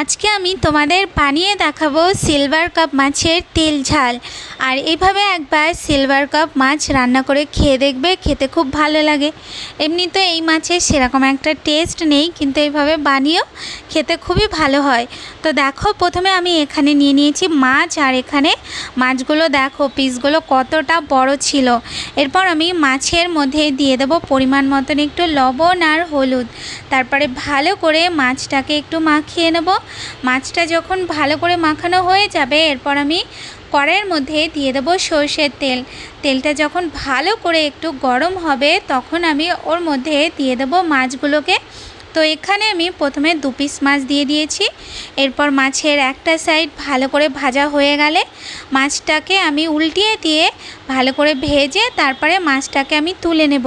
আজকে আমি তোমাদের বানিয়ে দেখাবো সিলভার কাপ মাছের তেল ঝাল। আর এইভাবে একবার সিলভার কাপ মাছ রান্না করে খেয়ে দেখবে, খেতে খুব ভালো লাগে। এমনি তো এই মাছের সেরকম একটা টেস্ট নেই, কিন্তু এইভাবে বানিয়েও খেতে খুবই ভালো হয়। তো দেখো, প্রথমে আমি এখানে নিয়ে নিয়েছি মাছ, আর এখানে মাছগুলো দেখো পিসগুলো কতটা বড় ছিল। এরপর আমি মাছের মধ্যে দিয়ে দেবো পরিমাণ মতন একটু লবণ আর হলুদ। তারপরে ভালো করে মাছটাকে একটু মাখিয়ে নেব। মাছটা যখন ভালো করে মাখানো হয়ে যাবে, এরপর আমি কড়াইয়ের মধ্যে দিয়ে দেবো সর্ষের তেল। তেলটা যখন ভালো করে একটু গরম হবে, তখন আমি ওর মধ্যে দিয়ে দেবো মাছগুলোকে। তো এখানে আমি প্রথমে দু পিস মাছ দিয়ে দিয়েছি। এরপর মাছের একটা সাইড ভালো করে ভাজা হয়ে গেলে মাছটাকে আমি উল্টিয়ে দিয়ে ভালো করে ভেজে তারপরে মাছটাকে আমি তুলে নেব।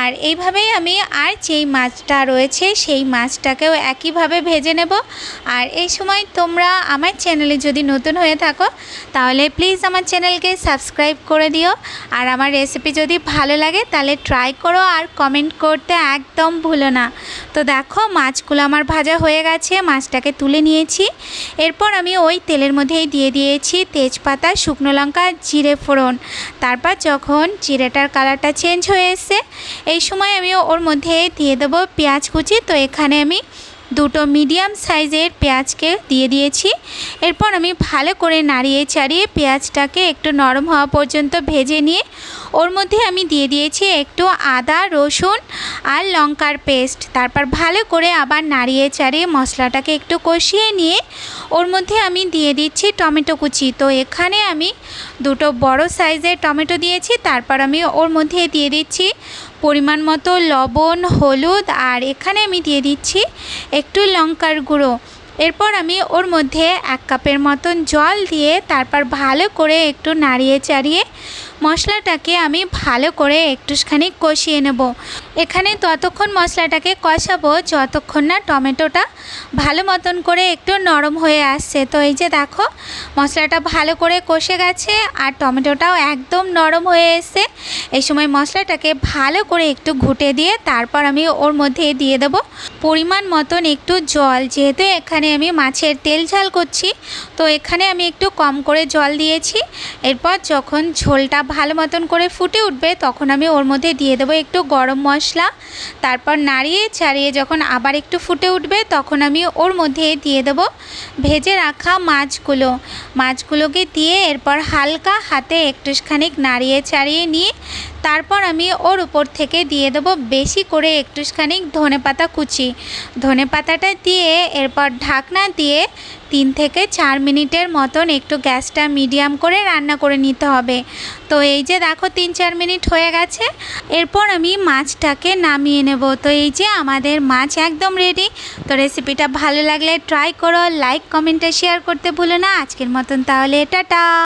আর এইভাবেই আমি আর যেই মাছটা রয়েছে সেই মাছটাকেও একইভাবে ভেজে নেব। আর এই সময় তোমরা আমার চ্যানেলে যদি নতুন হয়ে থাকো, তাহলে প্লিজ আমার চ্যানেলকে সাবস্ক্রাইব করে দিও। আর আমার রেসিপি যদি ভালো লাগে, তাহলে ট্রাই করো আর কমেন্ট করতে একদম ভুলো না। তো দেখো, মাছগুলো আমার ভাজা হয়ে গেছে, মাছটাকে তুলে নিয়েছি। এরপর আমি ওই তেলের মধ্যেই দিয়ে দিয়েছি তেজপাতা, শুকনো লঙ্কা, জিরে ফোড়ন। তারপর যখন জিরেটার কালারটা চেঞ্জ হয়ে এসছে, এই সময় আমি ওর মধ্যে দিয়ে দেবো পেঁয়াজ কুচি। তো এখানে আমি দুটো মিডিয়াম সাইজের পেঁয়াজকে দিয়ে দিয়েছি। এরপর আমি ভালো করে নাড়িয়ে চাড়িয়ে পেঁয়াজটাকে একটু নরম হওয়া পর্যন্ত ভেজে নিয়ে, ওর মধ্যে আমি দিয়ে দিয়েছি একটু আদা, রসুন আর লঙ্কার পেস্ট। তারপর ভালো করে আবার নাড়িয়ে চাড়িয়ে মশলাটাকে একটু কষিয়ে নিয়ে ওর মধ্যে আমি দিয়ে দিচ্ছি টমেটো কুচি। তো এখানে আমি দুটো বড় সাইজের টমেটো দিয়েছি। তারপর আমি ওর মধ্যে দিয়ে দিচ্ছি পরিমাণ মতো লবণ, হলুদ আর এখানে আমি দিয়ে দিচ্ছি একটু লঙ্কার গুঁড়ো। এরপর আমি ওর মধ্যে এক কাপের মতন জল দিয়ে তারপর ভালো করে একটু নাড়িয়ে চাড়িয়ে মশলাটাকে আমি ভালো করে একটুখানি কষিয়ে নেব। এখানে ততক্ষণ মশলাটাকে কষাবো, যতক্ষণ না টমেটোটা ভালো মতন করে একটু নরম হয়ে আসছে। তো এই যে দেখো, মশলাটা ভালো করে কষে গেছে আর টমেটোটাও একদম নরম হয়ে এসছে। এই সময় মশলাটাকে ভালো করে একটু ঘুটে দিয়ে তারপর আমি ওর মধ্যে দিয়ে দেব পরিমাণ মতন একটু জল। যেহেতু এখানে আমি মাছের তেল ঝাল করছি, তো এখানে আমি একটু কম করে জল দিয়েছি। এরপর যখন ঝোলটা ভালো মতন করে ফুটে উঠবে, তখন আমি ওর মধ্যে দিয়ে দেবো একটু গরম মশলা। তারপর নাড়িয়ে ছাড়িয়ে যখন আবার একটু ফুটে উঠবে, তখন আমি ওর মধ্যে দিয়ে দেবো ভেজে রাখা মাছগুলো। মাছগুলোকে দিয়ে এরপর হালকা হাতে একটুখানিক নাড়িয়ে ছাড়িয়ে নিয়ে তারপর আমি ওর উপর থেকে দিয়ে দেবো বেশি করে একটুখানি ধনে পাতা কুচি। ধনে পাতাটা দিয়ে এরপর ঢাকনা দিয়ে তিন থেকে চার মিনিটের মতন একটু গ্যাসটা মিডিয়াম করে রান্না করে নিতে হবে। তো এই যে দেখো তিন চার মিনিট হয়ে গেছে, এরপর আমি মাছটাকে নামিয়ে নেব। তো এই যে আমাদের মাছ একদম রেডি তো রেসিপিটা ভালো লাগলে ট্রাই করো লাইক কমেন্টে শেয়ার করতে ভুলো না। আজকের মতন তাহলে টাটা।